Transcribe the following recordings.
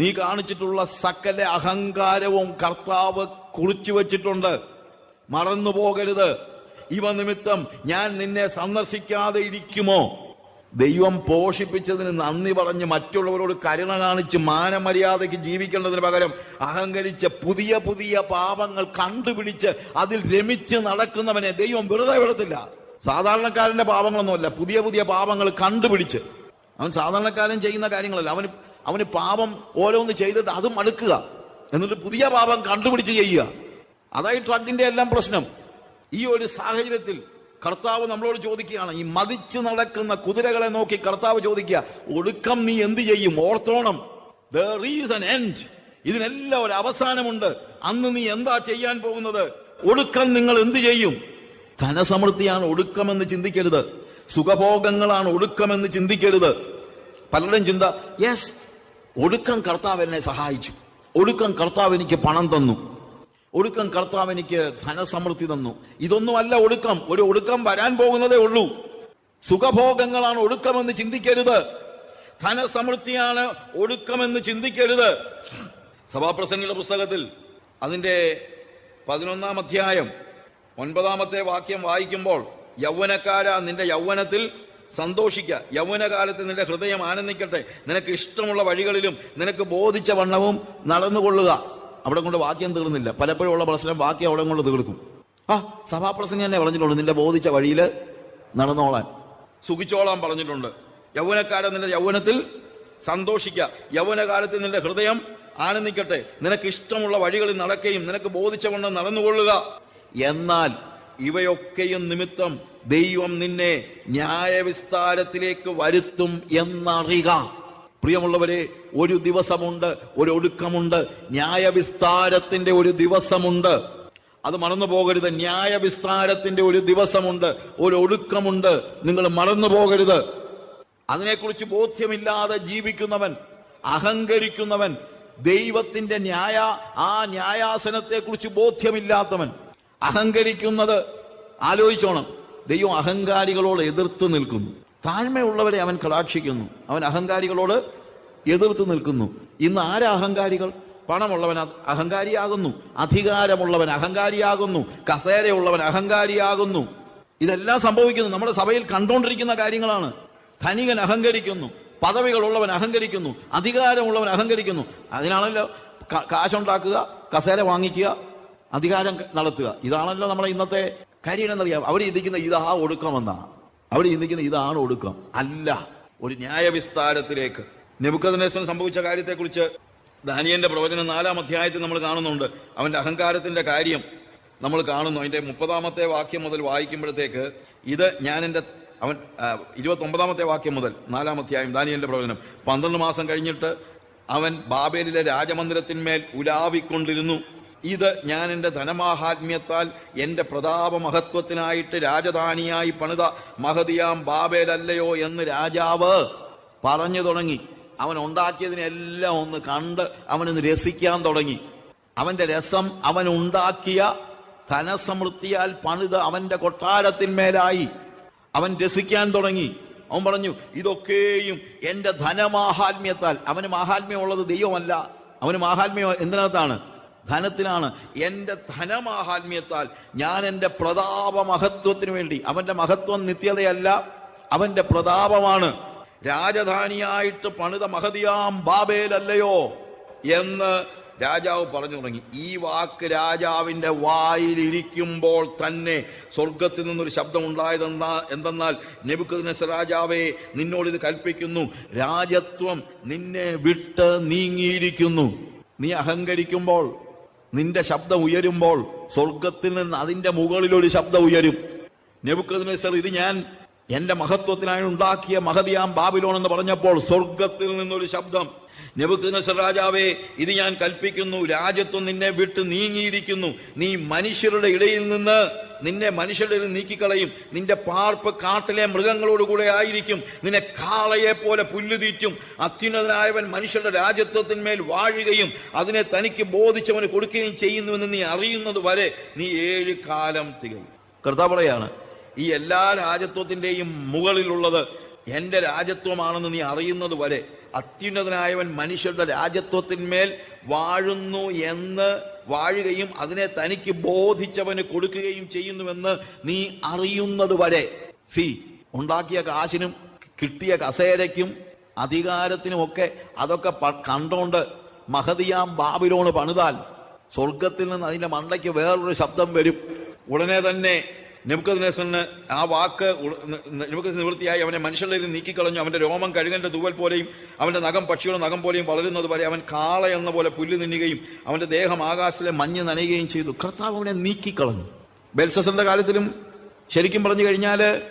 നീ കാണിച്ചിട്ടുള്ള സകല അഹങ്കാരവും കർത്താവ് കുറിച്ചു വച്ചിട്ടുണ്ട്. മറന്നു പോകരുത്. ഇവ നിമിത്തം ഞാൻ നിന്നെ സന്ദർശിക്കാതെ ഇരിക്കുമോ? ദൈവം പോഷിപ്പിച്ചതിന് നന്ദി പറഞ്ഞ് മറ്റുള്ളവരോട് കരുണ കാണിച്ച് മാനമര്യാദയ്ക്ക് ജീവിക്കേണ്ടതിന് പകരം അഹങ്കരിച്ച് പുതിയ പുതിയ പാപങ്ങൾ കണ്ടുപിടിച്ച് അതിൽ രമിച്ച് നടക്കുന്നവനെ ദൈവം വെറുതെ വിടത്തില്ല. സാധാരണക്കാരന്റെ പാപങ്ങളൊന്നുമല്ല പുതിയ പുതിയ പാപങ്ങൾ കണ്ടുപിടിച്ച്. അവൻ സാധാരണക്കാരൻ ചെയ്യുന്ന കാര്യങ്ങളല്ല. അവന് അവന് പാപം ഓരോന്ന് ചെയ്തിട്ട് അത് അടുക്കുക. എന്നിട്ട് പുതിയ പാപം കണ്ടുപിടിച്ച് ചെയ്യുക. അതായി ട്രക്കിന്റെ എല്ലാം പ്രശ്നം. ഈ ഒരു സാഹചര്യത്തിൽ കർത്താവ് നമ്മളോട് ചോദിക്കുകയാണ് ഈ മതിച്ച് നടക്കുന്ന കുതിരകളെ നോക്കി കർത്താവ് ചോദിക്കുക ഒടുക്കം നീ എന്ത് ചെയ്യും? ഓർത്തോണം. ദർ റീസൺ എൻഡ് ഇതിനെല്ലാം ഒരു അവസാനമുണ്ട്. അന്ന് നീ എന്താ ചെയ്യാൻ പോകുന്നത്? ഒടുക്കം നിങ്ങൾ എന്ത് ചെയ്യും? ധനസമൃദ്ധിയാണ് ഒടുക്കമെന്ന് ചിന്തിക്കരുത്. സുഖഭോഗങ്ങളാണ് ഒടുക്കമെന്ന് ചിന്തിക്കരുത്. പലരുടെയും ചിന്ത യെസ് ഒടുക്കം കർത്താവ് എന്നെ സഹായിച്ചു. ഒടുക്കം കർത്താവ് എനിക്ക് പണം തന്നു. ഒടുക്കം കർത്താവ് എനിക്ക് ധനസമൃദ്ധി തന്നു. ഇതൊന്നുമല്ല ഒടുക്കം. ഒരു ഒടുക്കം വരാൻ പോകുന്നതേ ഉള്ളൂ. സുഖഭോഗങ്ങളാണ് ഒടുക്കമെന്ന് ചിന്തിക്കരുത്. ധനസമൃദ്ധിയാണ് ഒടുക്കമെന്ന് ചിന്തിക്കരുത്. സഭാപ്രസംഗിയുടെ പുസ്തകത്തിൽ അതിന്റെ പതിനൊന്നാം അധ്യായം ഒൻപതാമത്തെ വാക്യം വായിക്കുമ്പോൾ യൗവനക്കാര നിന്റെ യൗവനത്തിൽ സന്തോഷിക്ക. യൗവനകാലത്ത് നിന്റെ ഹൃദയം ആനന്ദിക്കട്ടെ. നിനക്ക് ഇഷ്ടമുള്ള വഴികളിലും നിനക്ക് ബോധിച്ച വണ്ണവും നടന്നുകൊള്ളുക. അവിടെ കൊണ്ട് വാക്യം തീർന്നില്ല. പലപ്പോഴും ഉള്ള പ്രശ്നം വാക്യം അവിടെ കൊണ്ട് തീർക്കും. ആ സഭാപ്രസംഗം തന്നെ പറഞ്ഞിട്ടുണ്ട്. നിന്റെ ബോധിച്ച വഴിയിൽ നടന്നോളാൻ. സുഖിച്ചോളാൻ പറഞ്ഞിട്ടുണ്ട്. യൗവനക്കാരൻ നിന്റെ യൗവനത്തിൽ സന്തോഷിക്ക. യൗവനകാലത്ത് നിന്റെ ഹൃദയം ആനന്ദിക്കട്ടെ. നിനക്ക് ഇഷ്ടമുള്ള വഴികളിൽ നടക്കുകയും നിനക്ക് ബോധിച്ച ബോധിച്ചവണ്ണം നടന്നുകൊള്ളുക. എന്നാൽ ഇവയൊക്കെയും നിമിത്തം ദൈവം നിന്നെ ന്യായവിസ്താരത്തിലേക്ക് വരുത്തും എന്നറിയുക. പ്രിയമുള്ളവരെ ഒരു ദിവസമുണ്ട് ഒരു ഒടുക്കമുണ്ട്. ന്യായവിസ്താരത്തിന്റെ ഒരു ദിവസമുണ്ട്. അത് മറന്നു പോകരുത്. ന്യായവിസ്താരത്തിന്റെ ഒരു ദിവസമുണ്ട് ഒരു ഒടുക്കമുണ്ട്. നിങ്ങൾ മറന്നു പോകരുത്. അതിനെക്കുറിച്ച് ബോധ്യമില്ലാതെ ജീവിക്കുന്നവൻ അഹങ്കരിക്കുന്നവൻ ദൈവത്തിന്റെ ന്യായ ആ ന്യായാസനത്തെക്കുറിച്ച് ബോധ്യമില്ലാത്തവൻ അഹങ്കരിക്കുന്നത് ആലോചിച്ചോണം. ദൈവം അഹങ്കാരികളോട് എതിർത്ത് നിൽക്കുന്നു. താഴ്മയുള്ളവരെ അവൻ കടാക്ഷിക്കുന്നു. അവൻ അഹങ്കാരികളോട് എതിർത്ത് നിൽക്കുന്നു. ഇന്ന് ആരാ അഹങ്കാരികൾ? പണമുള്ളവൻ അഹങ്കാരിയാകുന്നു. അധികാരമുള്ളവൻ അഹങ്കാരിയാകുന്നു. കസേരയുള്ളവൻ അഹങ്കാരിയാകുന്നു. ഇതെല്ലാം സംഭവിക്കുന്നു. നമ്മുടെ സഭയിൽ കണ്ടുകൊണ്ടിരിക്കുന്ന കാര്യങ്ങളാണ്. ധനികൻ അഹങ്കരിക്കുന്നു. പദവികളുള്ളവൻ അഹങ്കരിക്കുന്നു. അധികാരമുള്ളവൻ അഹങ്കരിക്കുന്നു. അതിനാണല്ലോ കാശുണ്ടാക്കുക കസേര വാങ്ങിക്കുക അധികാരം നടത്തുക. ഇതാണല്ലോ നമ്മളെ ഇന്നത്തെ കാര്യം എന്നറിയാം അവർ ചിന്തിക്കുന്ന ഇതാ ഒടുക്കമെന്നാ. അവർ ചിന്തിക്കുന്ന ഇതാണ് ഒടുക്കം. അല്ല. ഒരു ന്യായവിസ്താരത്തിലേക്ക്. നെബുക്കദനേശ്വരൻ സംഭവിച്ച കാര്യത്തെക്കുറിച്ച് ദാനിയന്റെ പ്രവചനം നാലാം അധ്യായത്തിൽ നമ്മൾ കാണുന്നുണ്ട്. അവന്റെ അഹങ്കാരത്തിന്റെ കാര്യം നമ്മൾ കാണുന്നു. അതിന്റെ മുപ്പതാമത്തെ വാക്യം മുതൽ വായിക്കുമ്പോഴത്തേക്ക് ഇത് ഞാൻ എന്റെ അവൻ ഇരുപത്തി ഒമ്പതാമത്തെ വാക്യം മുതൽ നാലാം അധ്യായം ദാനിയന്റെ പ്രവചനം. പന്ത്രണ്ട് മാസം കഴിഞ്ഞിട്ട് അവൻ ബാബേലിലെ രാജമന്ദിരത്തിന്മേൽ ഉലാവിക്കൊണ്ടിരുന്നു. ഇത് ഞാൻ എന്റെ ധനമാഹാത്മ്യത്താൽ എന്റെ പ്രതാപ മഹത്വത്തിനായിട്ട് രാജധാനിയായി പണിത മഹതിയാം ബാബേലല്ലയോ എന്ന് രാജാവ് പറഞ്ഞു തുടങ്ങി. അവൻ ഉണ്ടാക്കിയതിനെല്ലാം ഒന്ന് കണ്ട് അവനൊന്ന് രസിക്കാൻ തുടങ്ങി. അവന്റെ രസം അവൻ ഉണ്ടാക്കിയ ധനസമൃദ്ധിയാൽ പണിത് അവന്റെ കൊട്ടാരത്തിന്മേലായി അവൻ രസിക്കാൻ തുടങ്ങി. അവൻ പറഞ്ഞു ഇതൊക്കെയും എന്റെ ധനമാഹാത്മ്യത്താൽ. അവന് മാഹാത്മ്യമുള്ളത് ദൈവമല്ല. അവന് മാഹാത്മ്യം എന്തിനകത്താണ്? ധനത്തിലാണ്. എന്റെ ധനമാഹാത്മ്യത്താൽ ഞാൻ എന്റെ പ്രതാപ മഹത്വത്തിന് വേണ്ടി അവന്റെ മഹത്വം നിത്യതയല്ല അവന്റെ പ്രതാപമാണ് രാജധാനിയായിട്ട് പണിത മഹതിയാം ബാബേലല്ലയോ എന്ന് രാജാവ് പറഞ്ഞു തുടങ്ങി. ഈ വാക്ക് രാജാവിന്റെ വായിലിരിക്കുമ്പോൾ തന്നെ സ്വർഗത്തിൽ നിന്നൊരു ശബ്ദം ഉണ്ടായതെന്നാ എന്തെന്നാൽ നെബുക്കദ്നേസർ രാജാവേ നിന്നോട് ഇത് കൽപ്പിക്കുന്നു. രാജത്വം നിന്നെ വിട്ട് നീങ്ങിയിരിക്കുന്നു. നീ അഹങ്കരിക്കുമ്പോൾ നിന്റെ ശബ്ദം ഉയരുമ്പോൾ സ്വർഗത്തിൽ നിന്ന് അതിന്റെ മുകളിൽ ഒരു ശബ്ദം ഉയരും. നെബുക്കദ്നേസർ ഇത് ഞാൻ എന്റെ മഹത്വത്തിനായി ഉണ്ടാക്കിയ മഹതിയാം ബാബിലോൺ എന്ന് പറഞ്ഞപ്പോൾ സ്വർഗത്തിൽ നിന്നൊരു ശബ്ദം. നെബുക്കദ്നേസർ രാജാവേ ഇത് ഞാൻ കൽപ്പിക്കുന്നു. രാജ്യത്വം നിന്നെ വിട്ട് നീങ്ങിയിരിക്കുന്നു. നീ മനുഷ്യരുടെ ഇടയിൽ നിന്ന് നിന്നെ മനുഷ്യരുടെ നീക്കിക്കളയും. നിന്റെ പാർപ്പ് കാട്ടിലെ മൃഗങ്ങളോടുകൂടെ ആയിരിക്കും. നിന്നെ കാളയെ പോലെ പുല്ലു പുല്ലുതീറ്റും അത്യുന്നതനായവൻ മനുഷ്യരുടെ രാജ്യത്വത്തിന്മേൽ വാഴുകയും അതിനെ തനിക്ക് ബോധിച്ചവന് കൊടുക്കുകയും ചെയ്യുന്നുവെന്ന് നീ അറിയുന്നത് വരെ നീ ഏഴ് കാലം തികയും. കർത്താവ് ഈ എല്ലാ രാജ്യത്വത്തിന്റെയും മുകളിലുള്ളത് എന്റെ രാജ്യത്വമാണെന്ന് നീ അറിയുന്നത് വരെ അത്യുന്നതനായവൻ മനുഷ്യരുടെ രാജ്യത്വത്തിന്മേൽ വാഴുന്നു എന്ന് വാഴുകയും അതിനെ തനിക്ക് ബോധിച്ചവന് കൊടുക്കുകയും ചെയ്യുന്നുവെന്ന് നീ അറിയുന്നത് വരെ. സി ഉണ്ടാക്കിയ കാശിനും കിട്ടിയ കസേരയ്ക്കും അധികാരത്തിനും ഒക്കെ അതൊക്കെ കണ്ടോണ്ട് മഹതിയാം ബാബിലോണ് പണിതാൽ സ്വർഗത്തിൽ നിന്ന് അതിന്റെ മണ്ടയ്ക്ക് വേറൊരു ശബ്ദം വരും. ഉടനെ തന്നെ നെബുക്കദ്നേസറിന് ആ വാക്ക് നെബുക്കദ് നിവൃത്തിയായി. അവനെ മനുഷ്യരുടെ നീക്കിക്കളഞ്ഞു. അവന്റെ രോമം കഴുകന്റെ തൂവൽ പോലെയും അവന്റെ നഖം പക്ഷിയുടെ നഖം പോലെയും വളരുന്നത് വരെ അവൻ കാള എന്ന പോലെ പുല്ല് നിന്നുകയും അവന്റെ ദേഹം ആകാശത്തിലെ മഞ്ഞ് നനയുകയും ചെയ്തു. കർത്താവ് അവനെ നീക്കിക്കളഞ്ഞു. ബെൽസസറിന്റെ കാലത്തിലും ശരിക്കും പറഞ്ഞു കഴിഞ്ഞാൽ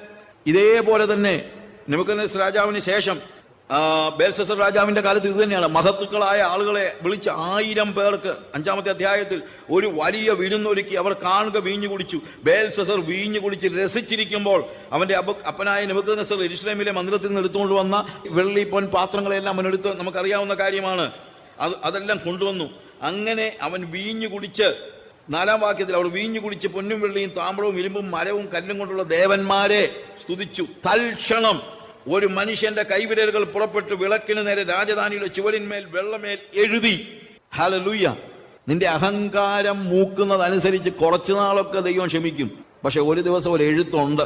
ഇതേപോലെ തന്നെ നെബുക്കദ്നേസർ രാജാവിന് ശേഷം ബേൽസസർ രാജാവിന്റെ കാലത്ത് ഇത് തന്നെയാണ്. മഹത്തുക്കളായ ആളുകളെ വിളിച്ച് ആയിരം പേർക്ക് അഞ്ചാമത്തെ അധ്യായത്തിൽ ഒരു വലിയ വിരുന്നൊരുക്കി അവർ കാണുക വീഞ്ഞു കുടിച്ചു. ബേൽസസർ വീഞ്ഞു കുടിച്ച് രസിച്ചിരിക്കുമ്പോൾ അവന്റെ അപ്പ അപ്പനായ നെബുക്കദ്നേസർ എരുസലേമിലെ മന്ദിരത്തിൽ നിന്ന് എടുത്തുകൊണ്ട് വന്ന വെള്ളി പൊൻ പാത്രങ്ങളെല്ലാം അവനെടുത്ത് നമുക്കറിയാവുന്ന കാര്യമാണ്. അത് അതെല്ലാം കൊണ്ടുവന്നു. അങ്ങനെ അവൻ വീഞ്ഞു കുടിച്ച് നാലാം വാക്യത്തിൽ അവർ വീഞ്ഞു കുടിച്ച് പൊന്നും വെള്ളിയും താമ്പളവും ഇരുമ്പും മരവും കല്ലും കൊണ്ടുള്ള ദേവന്മാരെ സ്തുതിച്ചു. തൽക്ഷണം ഒരു മനുഷ്യന്റെ കൈവിരലുകൾ പുറപ്പെട്ട് വിളക്കിന് നേരെ രാജധാനിയുടെ ചുവരിന്മേൽ വെള്ളമേൽ എഴുതി. ഹലലൂയ നിന്റെ അഹങ്കാരം മൂക്കുന്നതനുസരിച്ച് കുറച്ചു നാളൊക്കെ ദൈവം ക്ഷമിക്കും. പക്ഷെ ഒരു ദിവസം ഒരു എഴുത്തുണ്ട്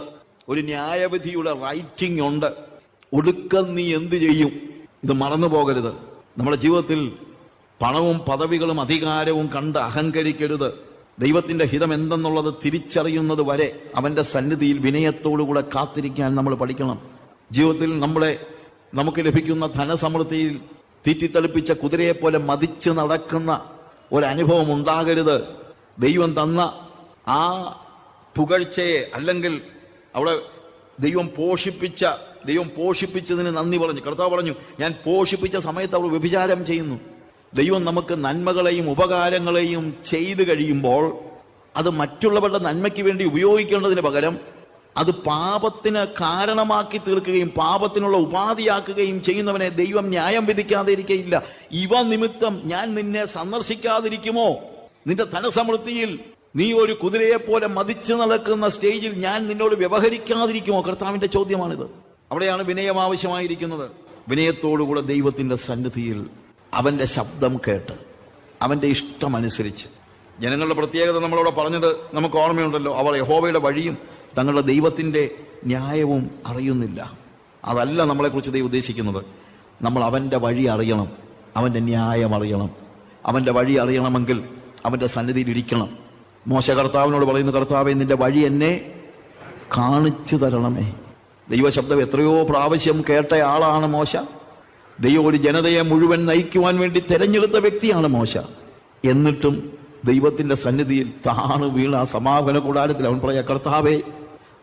ഒരു ന്യായവിധിയുടെ റൈറ്റിംഗ് ഉണ്ട്. ഒടുക്കം നീ എന്ത് ചെയ്യും? ഇത് മറന്നു പോകരുത്. നമ്മുടെ ജീവിതത്തിൽ പണവും പദവികളും അധികാരവും കണ്ട് അഹങ്കരിക്കരുത്. ദൈവത്തിന്റെ ഹിതം എന്തെന്നുള്ളത് തിരിച്ചറിയുന്നത് വരെ അവന്റെ സന്നിധിയിൽ വിനയത്തോടുകൂടെ കാത്തിരിക്കാൻ നമ്മൾ പഠിക്കണം. ജീവിതത്തിൽ നമ്മളെ നമുക്ക് ലഭിക്കുന്ന ധനസമൃദ്ധിയിൽ തീറ്റിത്തളിപ്പിച്ച കുതിരയെപ്പോലെ മതിച്ച് നടക്കുന്ന ഒരനുഭവം ഉണ്ടാകരുത്. ദൈവം തന്ന ആ പുകഴ്ചയെ അല്ലെങ്കിൽ അവിടെ ദൈവം പോഷിപ്പിച്ച ദൈവം പോഷിപ്പിച്ചതിന് നന്ദി പറഞ്ഞു. കർത്താവ് പറഞ്ഞു ഞാൻ പോഷിപ്പിച്ച സമയത്ത് അവൾ വ്യഭിചാരം ചെയ്യുന്നു. ദൈവം നമുക്ക് നന്മകളെയും ഉപകാരങ്ങളെയും ചെയ്തു കഴിയുമ്പോൾ അത് മറ്റുള്ളവരുടെ നന്മയ്ക്ക് വേണ്ടി ഉപയോഗിക്കേണ്ടതിന് പകരം അത് പാപത്തിന് കാരണമാക്കി തീർക്കുകയും പാപത്തിനുള്ള ഉപാധിയാക്കുകയും ചെയ്യുന്നവനെ ദൈവം ന്യായം വിധിക്കാതെ ഇരിക്കയില്ല ഇവ നിമിത്തം ഞാൻ നിന്നെ സന്ദർശിക്കാതിരിക്കുമോ? നിന്റെ ധനസമൃദ്ധിയിൽ നീ ഒരു കുതിരയെ പോലെ മതിച്ചു നടക്കുന്ന സ്റ്റേജിൽ ഞാൻ നിന്നോട് വ്യവഹരിക്കാതിരിക്കുമോ? കർത്താവിന്റെ ചോദ്യമാണിത്. അവിടെയാണ് വിനയം ആവശ്യമായിരിക്കുന്നത്. വിനയത്തോടുകൂടെ ദൈവത്തിന്റെ സന്നിധിയിൽ അവന്റെ ശബ്ദം കേട്ട് അവന്റെ ഇഷ്ടമനുസരിച്ച്. ജനങ്ങളുടെ പ്രത്യേകത നമ്മളവിടെ പറഞ്ഞത് നമുക്ക് ഓർമ്മയുണ്ടല്ലോ. അവർ യഹോവയുടെ വഴിയും തങ്ങളുടെ ദൈവത്തിന്റെ ന്യായവും അറിയുന്നില്ല. അതല്ല നമ്മളെക്കുറിച്ച് ദൈവം ഉദ്ദേശിക്കുന്നത്. നമ്മൾ അവന്റെ വഴി അറിയണം. അവന്റെ ന്യായം അറിയണം. അവന്റെ വഴി അറിയണമെങ്കിൽ അവന്റെ സന്നിധിയിൽ ഇരിക്കണം. മോശ കർത്താവിനോട് പറയുന്ന കർത്താവെ നിന്റെ വഴി എന്നെ കാണിച്ചു തരണമേ. ദൈവശബ്ദം എത്രയോ പ്രാവശ്യം കേട്ട ആളാണ് മോശ. ദൈവം ഒരു ജനതയെ മുഴുവൻ നയിക്കുവാൻ വേണ്ടി തെരഞ്ഞെടുത്ത വ്യക്തിയാണ് മോശ. എന്നിട്ടും ദൈവത്തിന്റെ സന്നിധിയിൽ താണു വീണ സമാപന കൂടാരത്തിൽ അവൻ പറയാ കർത്താവേ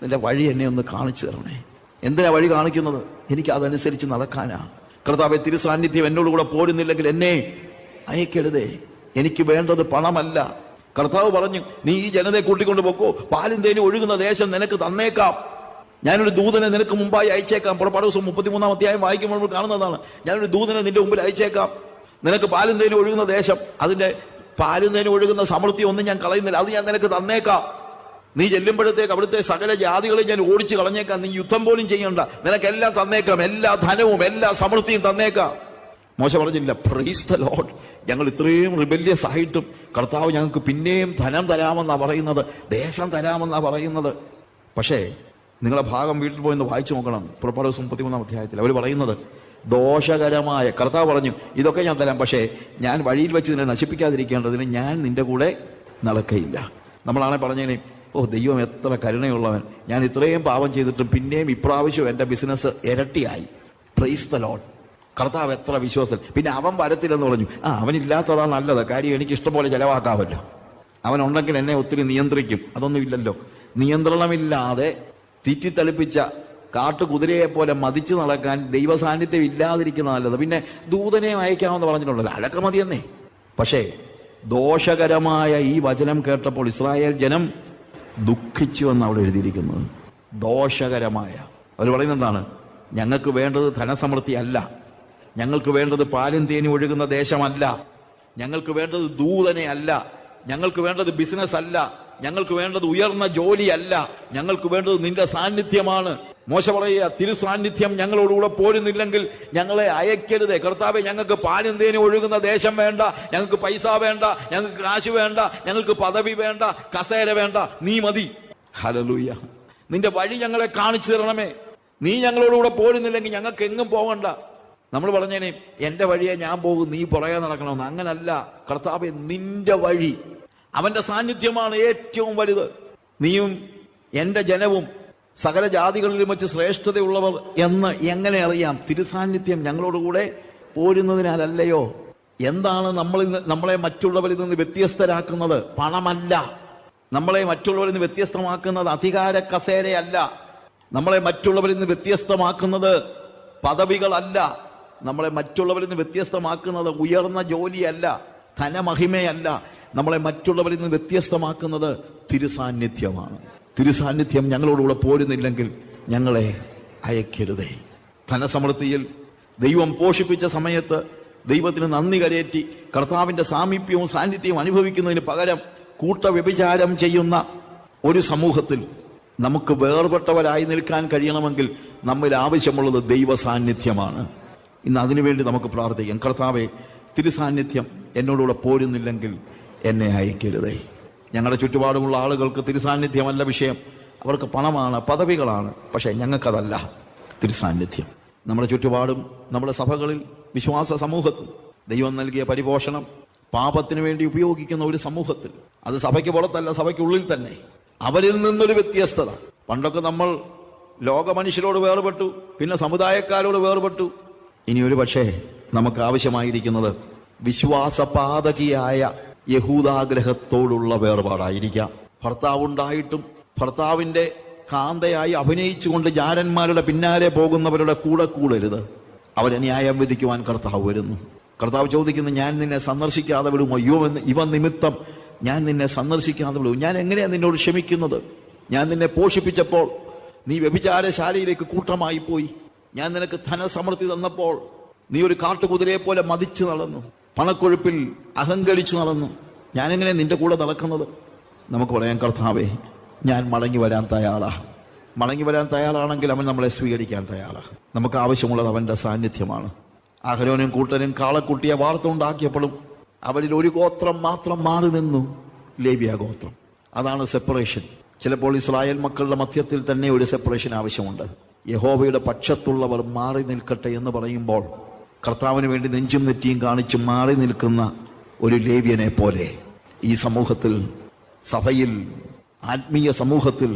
നിന്റെ വഴി എന്നെ ഒന്ന് കാണിച്ചു തരണേ. എന്തിനാ വഴി കാണിക്കുന്നത്? എനിക്ക് അതനുസരിച്ച് നടക്കാനാ. കർത്താവെ തിരുസാന്നിധ്യം എന്നോട് കൂടെ പോരുന്നില്ലെങ്കിൽ എന്നെ അയക്കരുതേ. എനിക്ക് വേണ്ടത് പണമല്ല. കർത്താവ് പറഞ്ഞു നീ ഈ ജനതയെ കൂട്ടിക്കൊണ്ട് പോക്കോ. പാലും തേനും ഒഴുകുന്ന ദേശം നിനക്ക് തന്നേക്കാം. ഞാനൊരു ദൂതനെ നിനക്ക് മുമ്പായി അയച്ചേക്കാം. പുറപ്പാട് ദിവസം മുപ്പത്തിമൂന്നാം അധ്യായം വായിക്കുമ്പോൾ കാണുന്നതാണ് ഞാനൊരു ദൂതനെ നിന്റെ മുമ്പിൽ അയച്ചേക്കാം. നിനക്ക് പാലും തേനും ഒഴുകുന്ന ദേശം അതിന്റെ പാലും തേനും ഒഴുകുന്ന സമൃദ്ധി ഒന്നും ഞാൻ കളയുന്നില്ല. അത് ഞാൻ നിനക്ക് തന്നേക്കാം. നീ ചെല്ലുമ്പോഴത്തേക്ക് അവിടുത്തെ സകല ജാതികളെ ഞാൻ ഓടിച്ചു കളഞ്ഞേക്കാം. നീ യുദ്ധം പോലും ചെയ്യണ്ട. നിനക്കെല്ലാം തന്നേക്കാം. എല്ലാ ധനവും എല്ലാ സമൃദ്ധിയും തന്നേക്കാം. മോശ പറഞ്ഞില്ല പ്രൈസ് ദ ലോഡ് ഞങ്ങൾ ഇത്രയും റിബല്യസ് ആയിട്ടും കർത്താവ് ഞങ്ങൾക്ക് പിന്നെയും ധനം തരാമെന്നാണ് പറയുന്നത് ദേശം തരാമെന്നാണ് പറയുന്നത്. പക്ഷേ നിങ്ങളെ ഭാഗം വീട്ടിൽ പോയി വായിച്ചു നോക്കണം. പുറപ്പാട് ദിവസം മുപ്പത്തിമൂന്നാം അധ്യായത്തിൽ അവർ പറയുന്നത് ദോഷകരമായ കർത്താവ് പറഞ്ഞു ഇതൊക്കെ ഞാൻ തരാം. പക്ഷേ ഞാൻ വഴിയിൽ വെച്ച് നിന്നെ നശിപ്പിക്കാതിരിക്കേണ്ടതിന് ഞാൻ നിന്റെ കൂടെ നടക്കയില്ല. നമ്മളാണെ പറഞ്ഞതിന് ഓ ദൈവം എത്ര കരുണയുള്ളവൻ. ഞാൻ ഇത്രയും പാപം ചെയ്തിട്ടും പിന്നെയും ഇപ്രാവശ്യം എന്റെ ബിസിനസ് ഇരട്ടിയായി. പ്രൈസ് ദ ലോഡ് കർത്താവ് എത്ര വിശ്വാസൻ പിന്നെ അവൻ വരത്തില്ലെന്ന് പറഞ്ഞു. ആ അവനില്ലാത്തതാ നല്ലത്. കാര്യം എനിക്ക് ഇഷ്ടംപോലെ ചിലവാക്കാമല്ലോ. അവനുണ്ടെങ്കിൽ എന്നെ ഒത്തിരി നിയന്ത്രിക്കും. അതൊന്നുമില്ലല്ലോ നിയന്ത്രണമില്ലാതെ തീറ്റിത്തളിപ്പിച്ച കാട്ടുകുതിരയെ പോലെ മതിച്ചു നടക്കാൻ ദൈവ സാന്നിധ്യം ഇല്ലാതിരിക്കുന്ന നല്ലത്. പിന്നെ ദൂതനെ അയക്കാമെന്ന് പറഞ്ഞിട്ടുണ്ടല്ലോ. അതൊക്കെ മതിയെന്നേ. പക്ഷേ ദോഷകരമായ ഈ വചനം കേട്ടപ്പോൾ ഇസ്രായേൽ ജനം ദുഃഖിച്ചു എന്ന് അവിടെ എഴുതിയിരിക്കുന്നത്. ദോഷകരമായ. അവർ പറയുന്നത് എന്താണ്? ഞങ്ങൾക്ക് വേണ്ടത് ധനസമൃദ്ധി അല്ല. ഞങ്ങൾക്ക് വേണ്ടത് പാലും തേനി ഒഴുകുന്ന ദേശമല്ല. ഞങ്ങൾക്ക് വേണ്ടത് ദൂതനെ അല്ല. ഞങ്ങൾക്ക് വേണ്ടത് ബിസിനസ് അല്ല. ഞങ്ങൾക്ക് വേണ്ടത് ഉയർന്ന ജോലിയല്ല ഞങ്ങൾക്ക് വേണ്ടത് നിന്റെ സാന്നിധ്യമാണ്. മോശ പറയുക തിരുസാന്നിധ്യം ഞങ്ങളോടുകൂടെ പോരുന്നില്ലെങ്കിൽ ഞങ്ങളെ അയക്കരുതേ. കർത്താവെ ഞങ്ങൾക്ക് പാലും തേനും ഒഴുകുന്ന ദേശം വേണ്ട ഞങ്ങൾക്ക് പൈസ വേണ്ട ഞങ്ങൾക്ക് കാശ് വേണ്ട ഞങ്ങൾക്ക് പദവി വേണ്ട കസേര വേണ്ട. നീ മതി. ഹലലൂയ നിന്റെ വഴി ഞങ്ങളെ കാണിച്ചു തരണമേ. നീ ഞങ്ങളോടുകൂടെ പോരുന്നില്ലെങ്കിൽ ഞങ്ങൾക്ക് എങ്ങും പോകണ്ട നമ്മൾ പറഞ്ഞേനെ എന്റെ വഴിയെ ഞാൻ പോകും നീ പുറകെ നടക്കണമെന്ന്. അങ്ങനല്ല. കർത്താവെ നിന്റെ വഴി. അവന്റെ സാന്നിധ്യമാണ് ഏറ്റവും വലുത്. നീയും എന്റെ ജനവും സകല ജാതികളിലും വെച്ച് ശ്രേഷ്ഠതയുള്ളവർ എന്ന് എങ്ങനെ അറിയാം? തിരുസാന്നിധ്യം ഞങ്ങളോടുകൂടെ പോരുന്നതിനാലല്ലയോ? എന്താണ് നമ്മളിൽ നമ്മളെ മറ്റുള്ളവരിൽ നിന്ന് വ്യത്യസ്തരാക്കുന്നത്? പണമല്ല. നമ്മളെ മറ്റുള്ളവരിൽ നിന്ന് വ്യത്യസ്തമാക്കുന്നത് അധികാര കസേരയല്ല. നമ്മളെ മറ്റുള്ളവരിൽ നിന്ന് വ്യത്യസ്തമാക്കുന്നത് പദവികളല്ല. നമ്മളെ മറ്റുള്ളവരിൽ നിന്ന് വ്യത്യസ്തമാക്കുന്നത് ഉയർന്ന ജോലിയല്ല. ധനമഹിമയല്ല. നമ്മളെ മറ്റുള്ളവരിൽ നിന്ന് വ്യത്യസ്തമാക്കുന്നത് തിരുസാന്നിധ്യമാണ്. തിരുസാന്നിധ്യം ഞങ്ങളോടുകൂടെ പോരുന്നില്ലെങ്കിൽ ഞങ്ങളെ അയക്കരുതേ. ധനസമൃദ്ധിയിൽ ദൈവം പോഷിപ്പിച്ച സമയത്ത് ദൈവത്തിന് നന്ദി കരയേറ്റി കർത്താവിന്റെ സാമീപ്യവും സാന്നിധ്യവും അനുഭവിക്കുന്നതിന് പകരം കൂട്ടവ്യഭിചാരം ചെയ്യുന്ന ഒരു സമൂഹത്തിൽ നമുക്ക് വേർപെട്ടവരായി നിൽക്കാൻ കഴിയണമെങ്കിൽ നമ്മിൽ ആവശ്യമുള്ളത് ദൈവ സാന്നിധ്യമാണ് ഇന്ന് അതിനുവേണ്ടി നമുക്ക് പ്രാർത്ഥിക്കാം. കർത്താവെ തിരുസാന്നിധ്യം എന്നോടുകൂടെ പോരുന്നില്ലെങ്കിൽ എന്നെ അയക്കരുതേ. ഞങ്ങളുടെ ചുറ്റുപാടുമുള്ള ആളുകൾക്ക് തിരുസാന്നിധ്യമല്ല വിഷയം. അവർക്ക് പണമാണ് പദവികളാണ്. പക്ഷേ ഞങ്ങൾക്കതല്ല തിരുസാന്നിധ്യം. നമ്മുടെ ചുറ്റുപാടും നമ്മുടെ സഭകളിൽ വിശ്വാസ സമൂഹത്തിൽ ദൈവം നൽകിയ പരിപോഷണം പാപത്തിന് വേണ്ടി ഉപയോഗിക്കുന്ന ഒരു സമൂഹത്തിൽ. അത് സഭയ്ക്ക് പുറത്തല്ല സഭയ്ക്കുള്ളിൽ തന്നെ. അവരിൽ നിന്നൊരു വ്യത്യസ്തത. പണ്ടൊക്കെ നമ്മൾ ലോക മനുഷ്യരോട് വേർപെട്ടു പിന്നെ സമുദായക്കാരോട് വേർപെട്ടു. ഇനി ഒരു പക്ഷേ നമുക്ക് ആവശ്യമായിരിക്കുന്നത് വിശ്വാസപാതകിയായ യഹൂദാഗ്രഹത്തോടുള്ള വേർപാടായിരിക്കാം ഭർത്താവുണ്ടായിട്ടും ഭർത്താവിന്റെ കാന്തയായി അഭിനയിച്ചുകൊണ്ട് ജാരന്മാരുടെ പിന്നാലെ പോകുന്നവരുടെ കൂടെ കൂടരുത്. അവരെ ന്യായം വിധിക്കുവാൻ കർത്താവ് വരുന്നു. കർത്താവ് ചോദിക്കുന്നു ഞാൻ നിന്നെ സന്ദർശിക്കാതെ വിടുമോ? അയ്യോ എന്ന് ഇവ നിമിത്തം ഞാൻ നിന്നെ സന്ദർശിക്കാതെ വിടുമോ ഞാൻ എങ്ങനെയാണ് നിന്നോട് ക്ഷമിക്കുന്നത്? ഞാൻ നിന്നെ പോഷിപ്പിച്ചപ്പോൾ നീ വ്യഭിചാരശാലയിലേക്ക് കൂട്ടമായി പോയി. ഞാൻ നിനക്ക് ധനസമൃദ്ധി തന്നപ്പോൾ നീ ഒരു കാട്ടുകുതിരയെ പോലെ മതിച്ചു നടന്നു. പണക്കൊഴുപ്പിൽ അഹങ്കരിച്ചു നടന്നു. ഞാനെങ്ങനെ നിന്റെ കൂടെ നടക്കുന്നത്? നമുക്ക് പറയാം കർത്താവേ ഞാൻ മടങ്ങി വരാൻ തയ്യാറാ. മടങ്ങി വരാൻ തയ്യാറാണെങ്കിൽ അവൻ നമ്മളെ സ്വീകരിക്കാൻ തയ്യാറാ. നമുക്ക് ആവശ്യമുള്ളത് അവന്റെ സാന്നിധ്യമാണ്. അഹരോനും കൂട്ടനും കാളക്കുട്ടിയെ വാർത്തുണ്ടാക്കിയപ്പോഴും അവരിൽ ഒരു ഗോത്രം മാത്രം മാറി നിന്നു. ലേബിയ ഗോത്രം. അതാണ് സെപ്പറേഷൻ ചിലപ്പോൾ ഇസ്രായേൽ മക്കളുടെ മധ്യത്തിൽ തന്നെ ഒരു സെപ്പറേഷൻ ആവശ്യമുണ്ട്. യഹോബയുടെ പക്ഷത്തുള്ളവർ മാറി നിൽക്കട്ടെ എന്ന് പറയുമ്പോൾ കർത്താവിന് വേണ്ടി നെഞ്ചും നെറ്റിയും കാണിച്ച് മാറി നിൽക്കുന്ന ഒരു ലേവ്യനെ പോലെ ഈ സമൂഹത്തിൽ സഭയിൽ ആത്മീയ സമൂഹത്തിൽ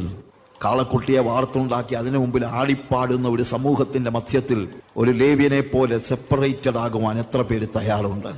കാളക്കുട്ടിയെ വാർത്തുണ്ടാക്കി അതിനു മുമ്പിൽ ആടിപ്പാടുന്ന ഒരു സമൂഹത്തിന്റെ മധ്യത്തിൽ ഒരു ലേവ്യനെ പോലെ സെപ്പറേറ്റഡ് ആകുവാൻ എത്ര പേര് തയ്യാറുണ്ട്?